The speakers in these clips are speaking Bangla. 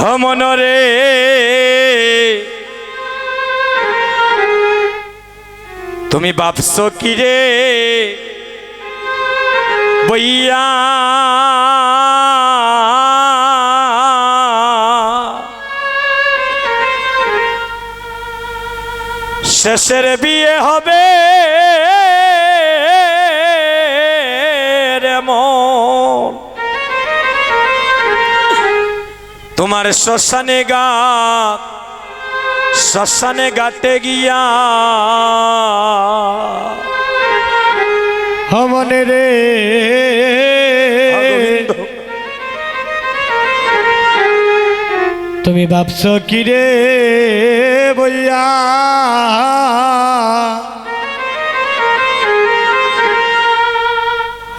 হমনরে তুমি ভাবছ কি রে? বইয়া। শেষের বিয়ে হবে। তোমার শ্মশানে গা শ্মশানে গাটে গিয়া। হমনে রে। তুমি ভাবছ কি রে বইয়া?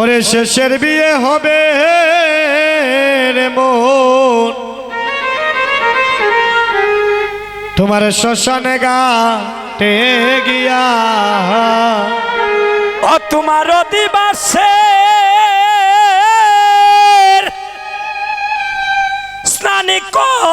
ওরে শেষের বিয়ে হবে রে মন। তোমার শ্মশানে গাটে গিয়া। ও তোমার দিবাসে স্নান করাবে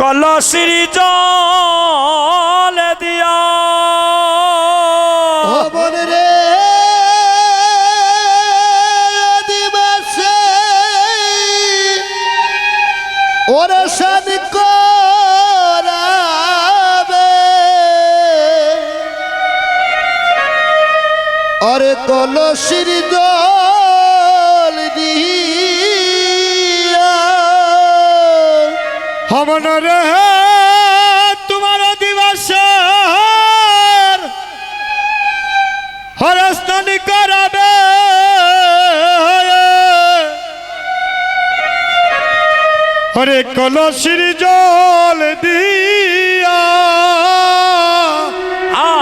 কলসির জল দিয়া ওরে সান করাবে। আরে কলসির দল দিয়া। হবন রে হরে কলসির জল দিয়া আ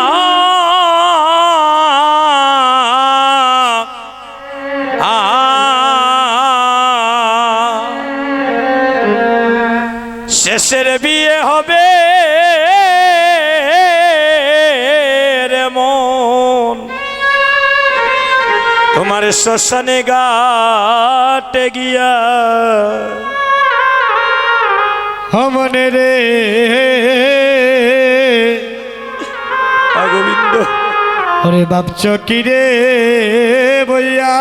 আ শেষের বিয়ে হবে মন তোমার শ্মশানে গাটে গিয়া হমনে রে। গোবিন্দ ওরে ভাবছ কি রে বইয়া?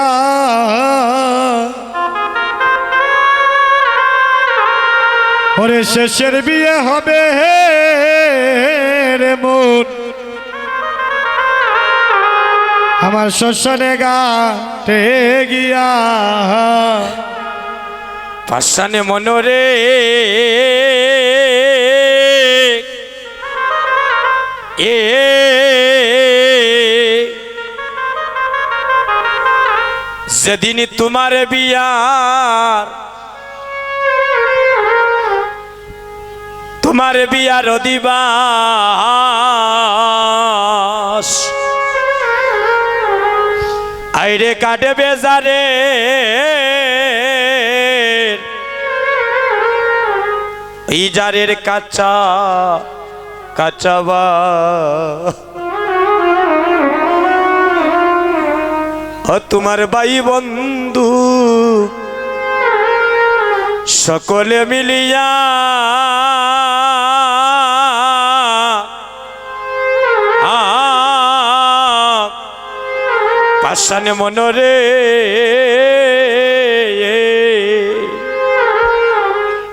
ওরে শেষের বিয়ে হবে রে মন আমার শ্মশানে গাটে গিয়া। পাশানে মনরে। এ যেদিন তোমার বিয়ার তোমার বিয়ার দিবাস। আইরে কাটে বেজারে ইজারের কাঁচা কাঁচাবা তোমার বাই বন্ধু সকলে মিলিয়া আ পাশানে মনরে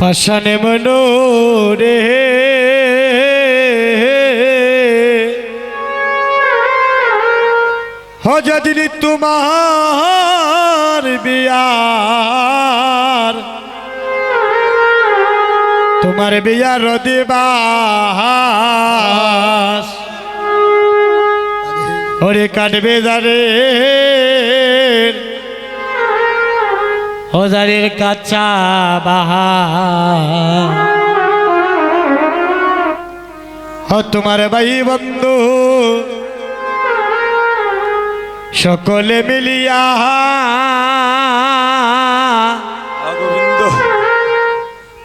পাশানে মনো রে হজদিন তোমার বিয়ার তোমার বিয়ার দিবাস। ওরে কাটবে যারে হজারের কাঁচা বাহা হ তোমার ভাই বন্ধু সকলে মিলিয়া। গোবিন্দ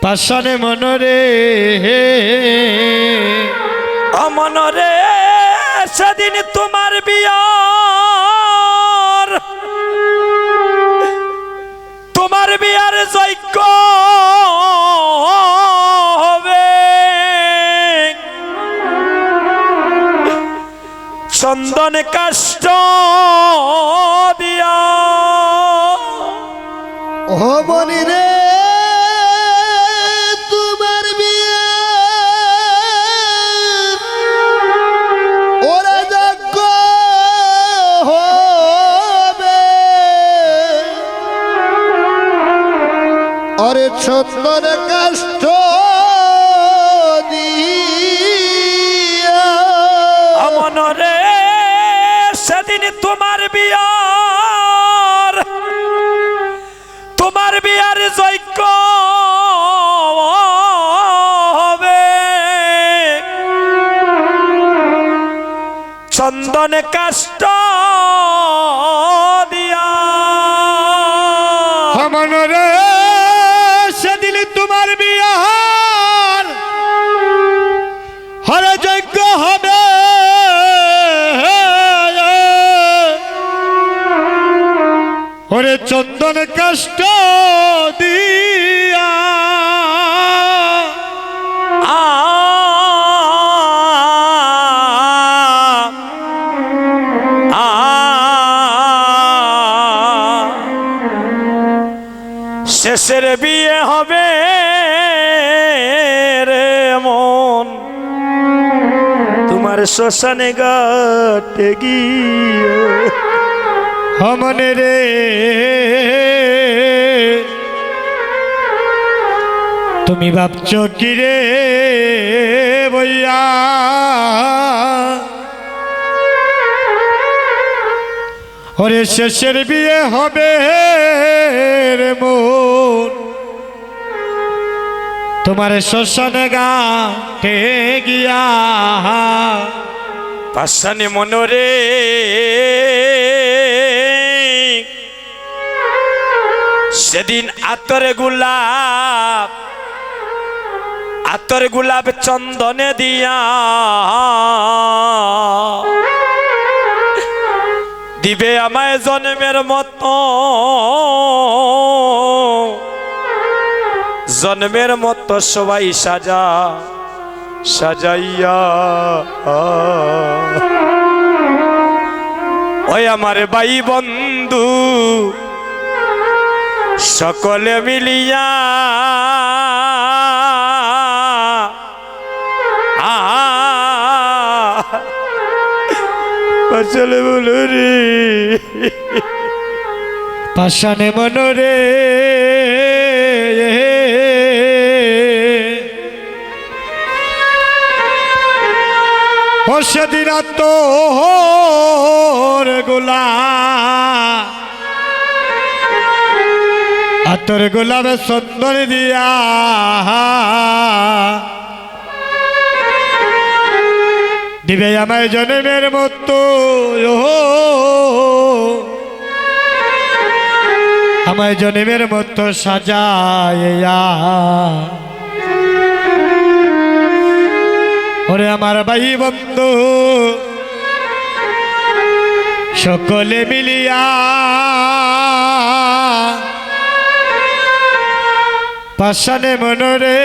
পাশানে মনরে অমনরে সেদিন তোমার বিয়া। কাষ্ট দিয়া। ও মনি রে তোমার বিয়ে। ওরা যজ্ঞ হবে। অরে চন্দন চন্দন কাষ্ট শেষের বিয়ে হবে রে মন। তোমার শ্মশানে গাটে গিয়ে হমনে রে। তুমি ভাবছ কি রে বইয়া? ওরে শেষের বিয়ে হবে রে মন। তোমার শ্মশানে গা গিয়া পাশানে মনরে সেদিন আতরে গোলাপ, আতর গুলাব চন্দনে দিয়া দিবে আমায় জন্মের মতো। জন্মের মতো সবাই সাজা, সাজাইয়া। ওই আমার বাই বন্ধু, সকলে মিলিয়া চলে বলো রে পাশানে মনরে সেদিন তোর গোলা। আতর গোলাপে সুন্দর দিয়া। দিবে আমায় জন্মের মতো আমায় জন্মের মতো সাজাইয়া ওরে আমার ভাই বন্ধু, সকলে মিলিয়া পাশানে মনরে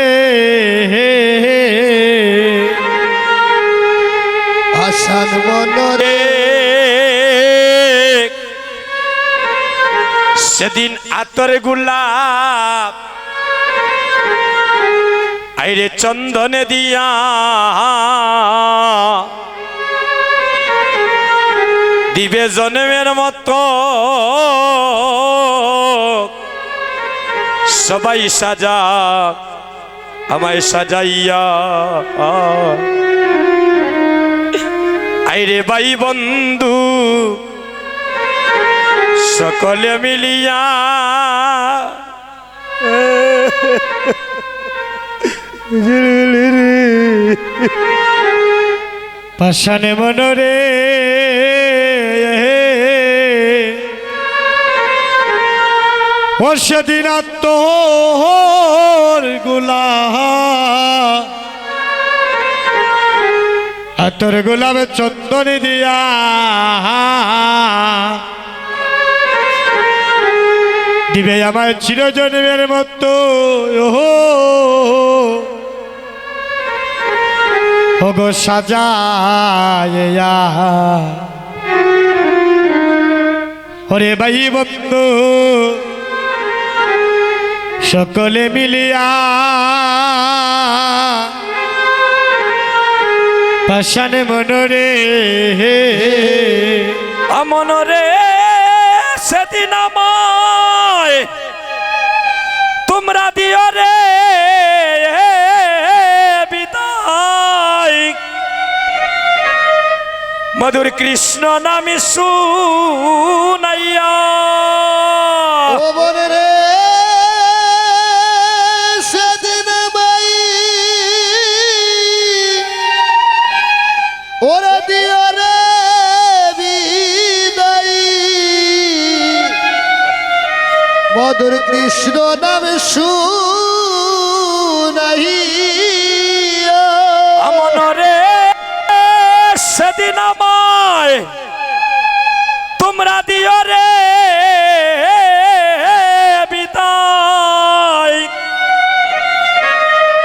আসান মনরে সেদিন আতর গোলাপ আইরে চন্দনে দিয়া। দিবে জন্মের মতো। সবাই সাজা, আমায় সাজাইয়া। আইরে বাই বন্ধু সকলে মিলিয়া পাশানে মনরে ও সেদিন তোরগুলা আতর গোলাপে চন্দনী দিয়া। দিবে আমার চিরজন্মের মতো। ওগো সাজাইয়া ওরে ভাই বন্ধু, সকলে মিলিয়া পাশানে মনরে আমনরে সেদিন আমায় তোমরা দিও রে বিদায়। মধুর কৃষ্ণ নামে শুনাইয়া নামে শুনাই আমনরে সেদিন আমায় তোমরা দিও রে বিদায়।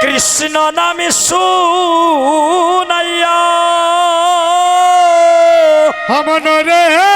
কৃষ্ণ নামে শুনাইয়া। মনরে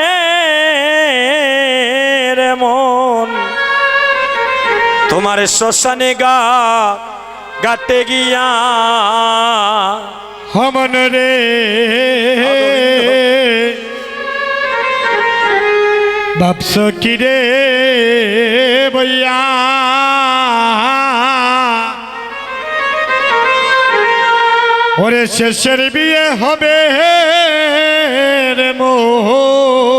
তোমার শ্মশানে গা গাটে গিয়া হমন রে বাপস কি রে বইয়া ওরে শেষের বিয়ে হবে রে মোহন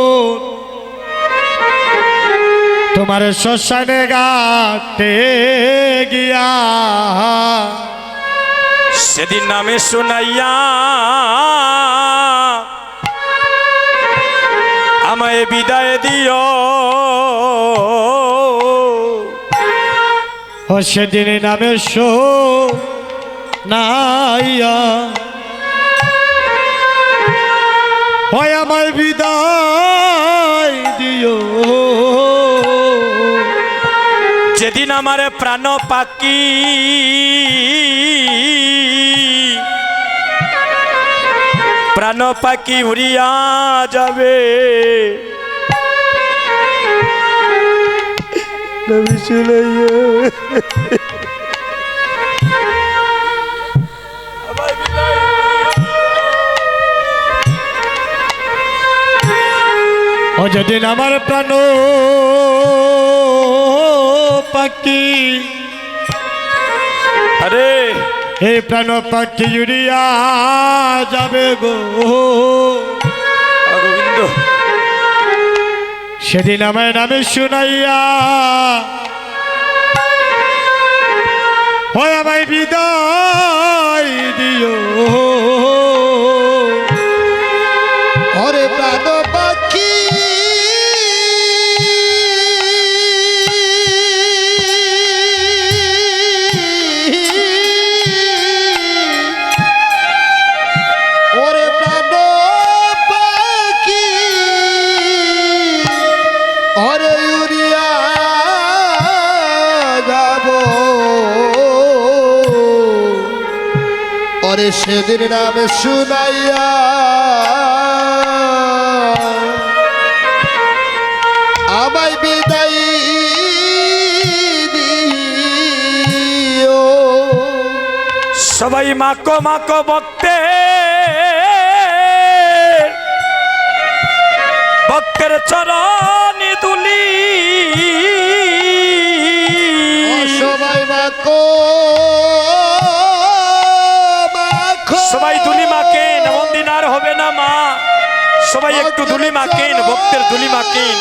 তোমার শ্মশানে গাতে গিয়া। সেদিন নামে শুনাইয়া আমায় বিদায় দিও। ও সেদিন নামে শো নাইয়া হয় আমার বিদায় আমার প্রাণ পাকি। প্রাণ পাকি উড়িয়া যাবে। ও যেদিন আমার প্রাণ পাখি আরে এই প্রাণ পাখি উড়িয়া যাবে গো গোবিন্দ সেদিন আমার নামে শুনাইয়া হয় আমায় বিদায় ওরে সেদিন নামে শুনাইয়া। আমায় বিদায় সবাই মাকো মাকো বক্তে ভক্তের চরণে দুলি। হবে না, মা। সবাই একটু দুলি মাকিন ভক্তের দুলি মাকিন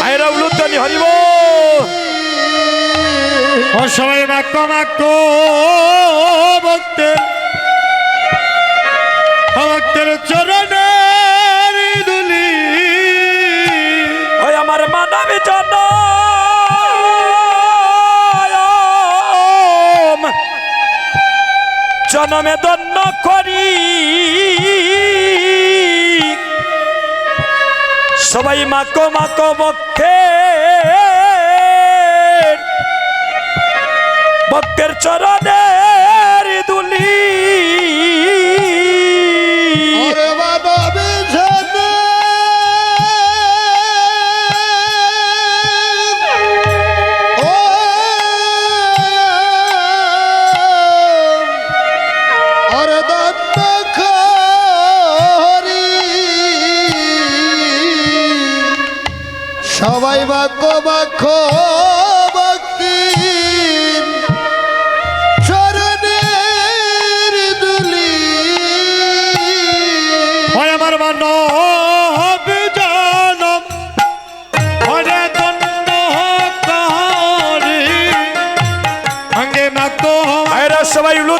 ভাইরা উলুদ্দানি হরিব সবাই বাক্য বাক্য ভক্তের। ভক্তের চরণে দুলি ওই জনমে। দন্য করি। সবাই মাকো মাকো বক্ষে। বক্ষের চরণের দুলি।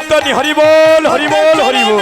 কীর্তনী হরিবোল হরিবোল হরিবোল।